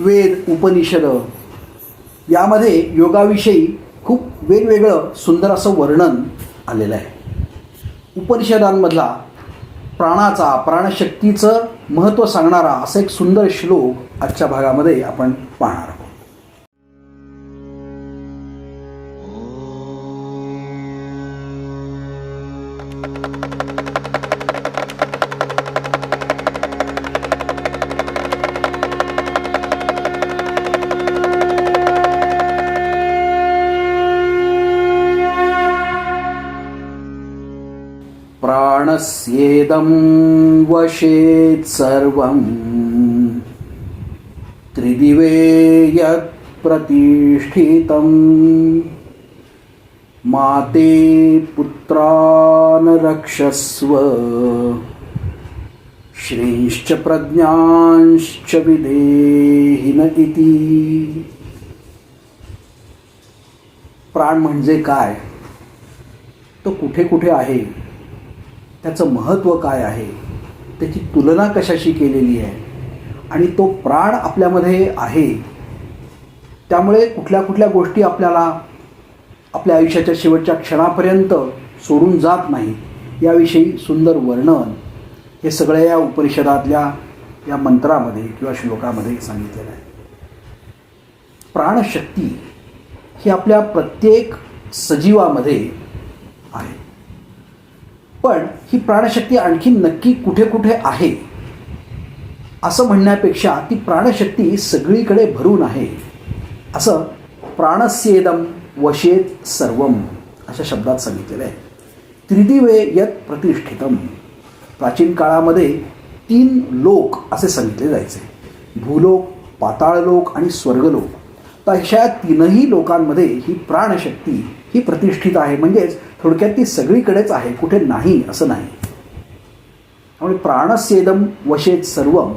वेद उपनिषद यामध्ये योगाविषयी खूप वेगवेगळं सुंदर असं वर्णन आलेलं आहे. उपनिषदांमधला प्राणाचा प्राणशक्तीचं महत्त्व सांगणारा असा एक सुंदर श्लोक आजच्या भागामध्ये आपण पाहणार आहोत. प्राणस्येदं वशेत् सर्वं त्रिदिवे यत्प्रतिष्ठितं माते पुत्रान् रक्षस्व। श्रीश्च प्रज्ञांश्च विदेहिन इति। प्राण म्हणजे काय? तो कुठे कुठे आहे? त्याचं महत्त्व काय आहे? त्याची तुलना कशाशी केलेली आहे? आणि तो प्राण आपल्यामध्ये आहे. त्यामुळे कुठल्या कुठल्या गोष्टी आपल्याला आपल्या आयुष्याच्या शेवटच्या क्षणापर्यंत सोडून जात नाही याविषयी सुंदर वर्णन हे सगळ्या या उपनिषदातल्या या मंत्रामध्ये किंवा श्लोकामध्ये सांगितलेलं आहे. प्राणशक्ती ही आपल्या प्रत्येक सजीवामध्ये आहे. पण ही प्राणशक्ती आणखी नक्की कुठे कुठे आहे? असं म्हणण्यापेक्षा ती प्राणशक्ती सगळीकडे भरून आहे. असं प्राणस्येदम वशेत सर्वम अशा शब्दात सांगितलेलं आहे. त्रिदिवे यत प्रतिष्ठितम. प्राचीन काळामध्ये तीन लोक असे सांगितले जायचे. भूलोक पाताळलोक आणि स्वर्गलोक. तर अशा तीनही लोकांमध्ये ही प्राणशक्ती ही प्रतिष्ठित आहे. म्हणजेच थोडक्यात ती सगळीकडेच आहे कुठे नाही असं नाही. त्यामुळे प्राणसेदम वशेत सर्व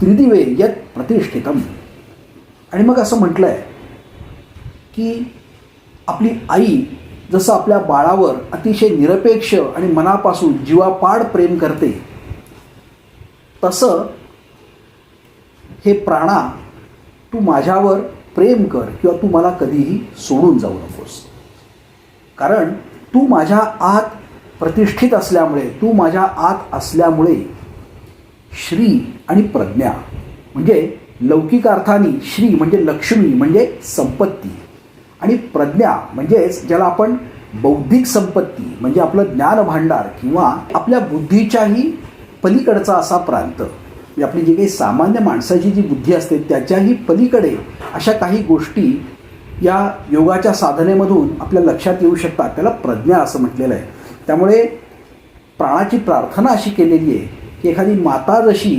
त्रिदिवे यत प्रतिष्ठितम. आणि मग असं म्हटलं आहे की आपली आई जसं आपल्या बाळावर अतिशय निरपेक्ष आणि मनापासून जीवापाड प्रेम करते तसं हे प्राणा तू माझ्यावर प्रेम कर किंवा तू मला कधीही सोडून जाऊ नकोस. कारण तू माझ्या आत प्रतिष्ठित असल्यामुळे तू माझ्या आत असल्यामुळे श्री आणि प्रज्ञा म्हणजे लौकिक अर्थाने श्री म्हणजे लक्ष्मी म्हणजे संपत्ती. आणि प्रज्ञा म्हणजेच ज्याला आपण बौद्धिक संपत्ती म्हणजे आपलं ज्ञान भांडार किंवा आपल्या बुद्धीच्याही पलीकडचा असा प्रांत. म्हणजे आपली जी काही सामान्य माणसाची जी बुद्धी असते त्याच्याही पलीकडे अशा काही गोष्टी या योगाच्या साधनेमधून आपल्या लक्षात येऊ शकतात. त्याला प्रज्ञा असं म्हटलेलं आहे. त्यामुळे प्राणाची प्रार्थना अशी केलेली आहे की एखादी माता जशी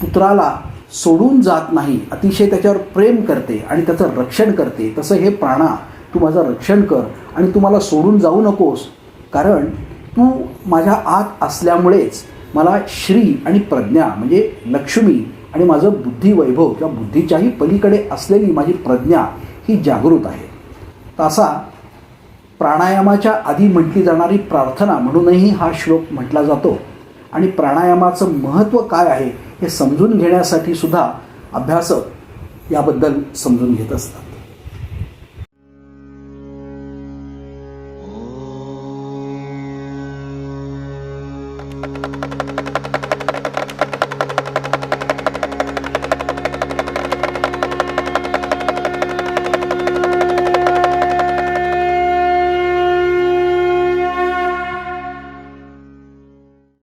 पुत्राला सोडून जात नाही अतिशय त्याच्यावर प्रेम करते आणि त्याचं रक्षण करते तसं हे प्राणा तू माझं रक्षण कर आणि तू मला सोडून जाऊ नकोस. कारण तू माझ्या आत असल्यामुळेच मला श्री आणि प्रज्ञा म्हणजे लक्ष्मी आणि माझं बुद्धिवैभव किंवा बुद्धीच्याही पलीकडे असलेली माझी प्रज्ञा ही जागृत आहे. तसा असा प्राणायामाच्या आधी म्हटली जाणारी प्रार्थना म्हणूनही हा श्लोक म्हटला जातो. आणि प्राणायामाचं महत्त्व काय आहे हे समजून घेण्यासाठी सुद्धा अभ्यासक याबद्दल समजून घेत असतात.